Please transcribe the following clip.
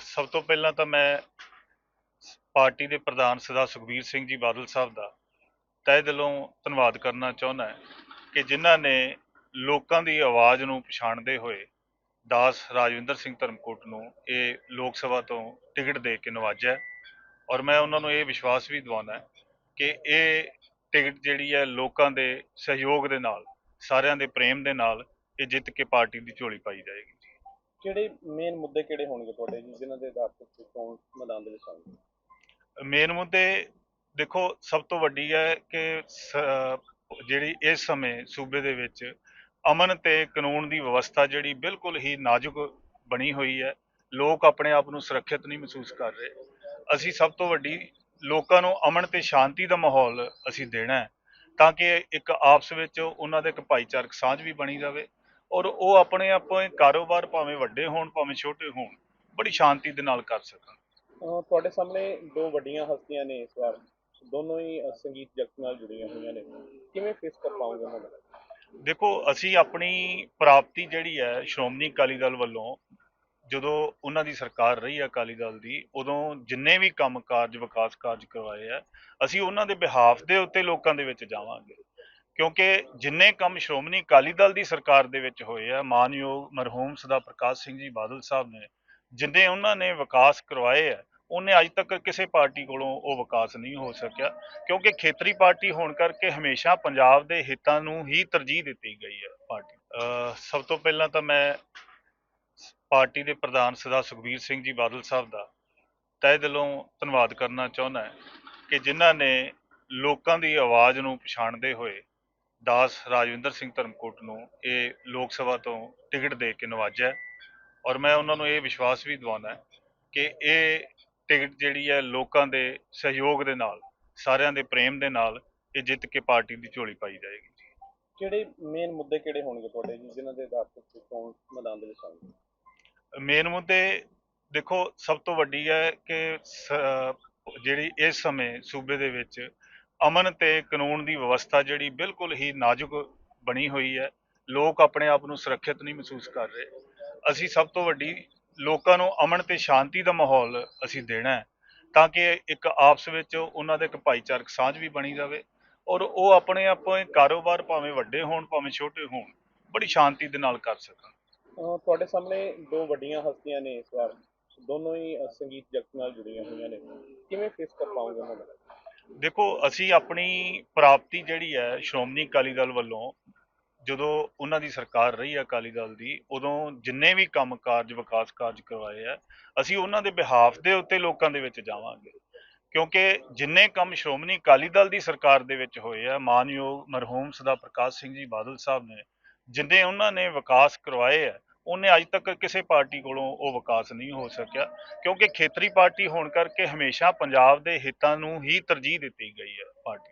ਸਭ ਤੋਂ ਪਹਿਲਾਂ ਤਾਂ ਮੈਂ ਪਾਰਟੀ ਦੇ ਪ੍ਰਧਾਨ ਸਰਦਾਰ ਸੁਖਬੀਰ ਸਿੰਘ ਜੀ ਬਾਦਲ ਸਾਹਿਬ ਦਾ ਤਹਿ ਦਿਲੋਂ ਧੰਨਵਾਦ ਕਰਨਾ ਚਾਹੁੰਦਾ ਕਿ ਜਿਨ੍ਹਾਂ ਨੇ ਲੋਕਾਂ ਦੀ ਆਵਾਜ਼ ਨੂੰ ਪਛਾਣਦੇ ਹੋਏ ਦਾਸ ਰਾਜਵਿੰਦਰ ਸਿੰਘ ਧਰਮਕੋਟ ਨੂੰ ਇਹ ਲੋਕ ਸਭਾ ਤੋਂ ਟਿਕਟ ਦੇ ਕੇ ਨਵਾਜਿਆ ਔਰ ਮੈਂ ਉਹਨਾਂ ਨੂੰ ਇਹ ਵਿਸ਼ਵਾਸ ਵੀ ਦਿਵਾਉਣਾ ਕਿ ਇਹ ਟਿਕਟ ਜਿਹੜੀ ਹੈ ਲੋਕਾਂ ਦੇ ਸਹਿਯੋਗ ਦੇ ਨਾਲ, ਸਾਰਿਆਂ ਦੇ ਪ੍ਰੇਮ ਦੇ ਨਾਲ ਇਹ ਜਿੱਤ ਕੇ ਪਾਰਟੀ ਦੀ ਝੋਲੀ ਪਾਈ ਜਾਏਗੀ। ਕਿਹੜੇ ਮੇਨ ਮੁੱਦੇ ਕਿਹੜੇ ਹੋਣਗੇ ਤੁਹਾਡੇ ਜੀ, ਜਿਨ੍ਹਾਂ ਦੇ ਆਧਾਰ ਤੇ ਤੁਸੀਂ ਚੋਣ ਮੈਦਾਨ ਦੇ ਵਿੱਚ ਆਉਂਗੇ ਮੇਨ ਮੁੱਦੇ ਦੇਖੋ, ਸਭ ਤੋਂ ਵੱਡੀ ਹੈ ਕਿ ਸ- ਜਿਹੜੀ ਇਸ ਸਮੇਂ ਸੂਬੇ ਦੇ ਵਿੱਚ ਅਮਨ ਤੇ ਕਾਨੂੰਨ ਦੀ ਵਿਵਸਥਾ ਜਿਹੜੀ ਬਿਲਕੁਲ ਹੀ ਨਾਜ਼ੁਕ ਬਣੀ ਹੋਈ ਹੈ। ਲੋਕ ਆਪਣੇ ਆਪ ਨੂੰ ਸੁਰੱਖਿਅਤ ਨਹੀਂ ਮਹਿਸੂਸ ਕਰ ਰਹੇ। ਅਸੀਂ ਸਭ ਤੋਂ ਵੱਡੀ, ਲੋਕਾਂ ਨੂੰ ਅਮਨ ਤੇ ਸ਼ਾਂਤੀ ਦਾ ਮਾਹੌਲ ਅਸੀਂ ਦੇਣਾ ਹੈ, ਤਾਂ ਕਿ ਇੱਕ ਆਪਸ ਵਿੱਚ ਉਹਨਾਂ ਦੇ ਇੱਕ ਭਾਈਚਾਰਕ ਸਾਂਝ ਵੀ ਬਣੀ ਜਾਵੇ ਔਰ ਉਹ ਆਪਣੇ ਆਪਣੇ ਕਾਰੋਬਾਰ ਭਾਵੇਂ ਵੱਡੇ ਹੋਣ ਭਾਵੇਂ ਛੋਟੇ ਹੋਣ ਬੜੀ ਸ਼ਾਂਤੀ ਦੇ ਨਾਲ ਕਰ ਸਕਣ। ਤੁਹਾਡੇ ਸਾਹਮਣੇ ਦੋ ਵੱਡੀਆਂ ਹਸਤੀਆਂ ਨੇ ਇਸ ਵਾਰ। ਦੋਨੋਂ ਹੀ ਸੰਗੀਤ ਜਗਤ ਨਾਲ ਜੁੜੀਆਂ ਹੋਈਆਂ ਨੇ। ਕਿਵੇਂ ਫੇਸ ਕਰ ਪਾਉਂਗੇ ਉਹਨਾਂ ਨੂੰ? ਦੇਖੋ ਅਸੀਂ ਆਪਣੀ ਪ੍ਰਾਪਤੀ ਜਿਹੜੀ ਹੈ ਸ਼੍ਰੋਮਣੀ ਅਕਾਲੀ ਦਲ ਵੱਲੋਂ ਜਦੋਂ ਉਹਨਾਂ ਦੀ ਸਰਕਾਰ ਰਹੀ ਹੈ ਅਕਾਲੀ ਦਲ ਦੀ ਉਦੋਂ ਜਿੰਨੇ ਵੀ ਕੰਮ ਕਾਰਜ ਵਿਕਾਸ ਕਾਰਜ ਕਰਵਾਏ ਆ ਅਸੀਂ ਉਹਨਾਂ ਦੇ ਬਿਹਾਫ ਦੇ ਉੱਤੇ ਲੋਕਾਂ ਦੇ ਵਿੱਚ ਜਾਵਾਂਗੇ। ਕਿਉਂਕਿ ਜਿੰਨੇ ਕੰਮ ਸ਼੍ਰੋਮਣੀ ਅਕਾਲੀ ਦਲ ਦੀ ਸਰਕਾਰ ਦੇ ਵਿੱਚ ਹੋਏ ਆ, ਮਾਨਯੋਗ ਮਰਹੂਮ ਸਦਾ ਪ੍ਰਕਾਸ਼ ਸਿੰਘ ਜੀ ਬਾਦਲ ਸਾਹਿਬ ਨੇ, ਜਿੰਨੇ ਉਹਨਾਂ ਨੇ ਵਿਕਾਸ ਕਰਵਾਏ ਆ, ਉਹਨੇ ਅੱਜ ਤੱਕ ਕਿਸੇ ਪਾਰਟੀ ਕੋਲੋਂ ਉਹ ਵਿਕਾਸ ਨਹੀਂ ਹੋ ਸਕਿਆ, ਕਿਉਂਕਿ ਖੇਤਰੀ ਪਾਰਟੀ ਹੋਣ ਕਰਕੇ ਹਮੇਸ਼ਾ ਪੰਜਾਬ ਦੇ ਹਿੱਤਾਂ ਨੂੰ ਹੀ ਤਰਜੀਹ ਦਿੱਤੀ ਗਈ ਹੈ ਪਾਰਟੀ। ਸਭ ਤੋਂ ਪਹਿਲਾਂ ਤਾਂ ਮੈਂ ਪਾਰਟੀ ਦੇ ਪ੍ਰਧਾਨ ਸਰਦਾਰ ਸੁਖਬੀਰ ਸਿੰਘ ਜੀ ਬਾਦਲ ਸਾਹਿਬ ਦਾ ਤਹਿ ਦਿਲੋਂ ਧੰਨਵਾਦ ਕਰਨਾ ਚਾਹੁੰਦਾ ਕਿ ਜਿਨ੍ਹਾਂ ਨੇ ਲੋਕਾਂ ਦੀ ਆਵਾਜ਼ ਨੂੰ ਪਛਾਣਦੇ ਹੋਏ ਦਾਸ ਰਾਜਵਿੰਦਰ ਸਿੰਘ ਧਰਮਕੋਟ ਨੂੰ ਇਹ ਲੋਕ ਸਭਾ ਤੋਂ ਟਿਕਟ ਦੇ ਕੇ ਨਵਾਜਿਆ ਔਰ ਮੈਂ ਉਹਨਾਂ ਨੂੰ ਇਹ ਵਿਸ਼ਵਾਸ ਵੀ ਦਿਵਾਉਣਾ ਕਿ ਇਹ ਟਿਕਟ ਜਿਹੜੀ ਹੈ ਲੋਕਾਂ ਦੇ ਸਹਿਯੋਗ ਦੇ ਨਾਲ ਸਾਰਿਆਂ ਦੇ ਪ੍ਰੇਮ ਦੇ ਨਾਲ ਇਹ ਜਿੱਤ ਕੇ ਪਾਰਟੀ ਦੀ ਝੋਲੀ ਪਾਈ ਜਾਏਗੀ। ਕਿਹੜੇ ਮੇਨ ਮੁੱਦੇ ਕਿਹੜੇ ਹੋਣਗੇ ਤੁਹਾਡੇ ਜੀ ਜਿਨ੍ਹਾਂ ਦੇ ਆਧਾਰ ਤੇ ਚੋਣ ਮੈਦਾਨ ਦੇ ਵਿੱਚ ਆਉਂਗੇ ਮੇਨ ਮੁੱਦੇ ਦੇਖੋ ਸਭ ਤੋਂ ਵੱਡੀ ਹੈ ਕਿ ਜਿਹੜੀ ਇਸ ਸਮੇਂ ਸੂਬੇ ਦੇ ਵਿੱਚ ਅਮਨ ਤੇ ਕਾਨੂੰਨ ਦੀ ਵਿਵਸਥਾ ਜਿਹੜੀ ਬਿਲਕੁਲ ਹੀ ਨਾਜ਼ੁਕ ਬਣੀ ਹੋਈ ਹੈ। ਲੋਕ ਆਪਣੇ ਆਪ ਨੂੰ ਸੁਰੱਖਿਅਤ ਨਹੀਂ ਮਹਿਸੂਸ ਕਰ ਰਹੇ। ਅਸੀਂ ਸਭ ਤੋਂ ਵੱਡੀ ਲੋਕਾਂ ਨੂੰ ਅਮਨ ਤੇ ਸ਼ਾਂਤੀ ਦਾ ਮਾਹੌਲ ਅਸੀਂ ਦੇਣਾ ਹੈ ਤਾਂ ਕਿ ਇੱਕ ਆਪਸ ਵਿੱਚ ਉਹਨਾਂ ਦਾ ਇੱਕ ਭਾਈਚਾਰਕ ਸਾਂਝ ਵੀ ਬਣੀ ਜਾਵੇ ਔਰ ਉਹ ਆਪਣੇ ਆਪਣੇ ਕਾਰੋਬਾਰ ਭਾਵੇਂ ਵੱਡੇ ਹੋਣ, ਭਾਵੇਂ ਛੋਟੇ ਹੋਣ, ਬੜੀ ਸ਼ਾਂਤੀ ਦੇ ਨਾਲ ਕਰ ਸਕਣ। ਤੁਹਾਡੇ ਸਾਹਮਣੇ ਦੋ ਵੱਡੀਆਂ ਹਸਤੀਆਂ ਨੇ ਇਸ ਵਾਰ। ਦੋਨੋਂ ਹੀ ਸੰਗੀਤ ਜਗਤ ਨਾਲ ਜੁੜੀਆਂ ਹੋਈਆਂ ਨੇ। ਕਿਵੇਂ ਫੇਸ ਕਰ ਪਾਉਂਗੇ ਉਹਨਾਂ ਨੂੰ ਦੇਖੋ, ਅਸੀਂ ਆਪਣੀ ਪ੍ਰਾਪਤੀ ਜਿਹੜੀ ਹੈ ਸ਼੍ਰੋਮਣੀ ਅਕਾਲੀ ਦਲ ਵੱਲੋਂ ਜਦੋਂ ਉਹਨਾਂ ਦੀ ਸਰਕਾਰ ਰਹੀ ਹੈ ਅਕਾਲੀ ਦਲ ਦੀ, ਉਦੋਂ ਜਿੰਨੇ ਵੀ ਕੰਮ ਕਾਰਜ ਵਿਕਾਸ ਕਾਰਜ ਕਰਵਾਏ ਆ, ਅਸੀਂ ਉਹਨਾਂ ਦੇ ਬਿਹਾਫ ਦੇ ਉੱਤੇ ਲੋਕਾਂ ਦੇ ਵਿੱਚ ਜਾਵਾਂਗੇ। ਕਿਉਂਕਿ ਜਿੰਨੇ ਕੰਮ ਸ਼੍ਰੋਮਣੀ ਅਕਾਲੀ ਦਲ ਦੀ ਸਰਕਾਰ ਦੇ ਵਿੱਚ ਹੋਏ ਆ, ਮਾਨਯੋਗ ਮਰਹੂਮ ਸਦਾ ਪ੍ਰਕਾਸ਼ ਸਿੰਘ ਜੀ ਬਾਦਲ ਸਾਹਿਬ ਨੇ, ਜਿੰਨੇ ਉਹਨਾਂ ਨੇ ਵਿਕਾਸ ਕਰਵਾਏ ਆ ਉਹਨੇ ਅੱਜ ਤੱਕ ਕਿਸੇ ਪਾਰਟੀ ਕੋਲੋਂ ਉਹ ਵਿਕਾਸ ਨਹੀਂ ਹੋ ਸਕਿਆ, ਕਿਉਂਕਿ ਖੇਤਰੀ ਪਾਰਟੀ ਹੋਣ ਕਰਕੇ ਹਮੇਸ਼ਾ ਪੰਜਾਬ ਦੇ ਹਿੱਤਾਂ ਨੂੰ ਹੀ ਤਰਜੀਹ ਦਿੱਤੀ ਗਈ ਹੈ ਪਾਰਟੀ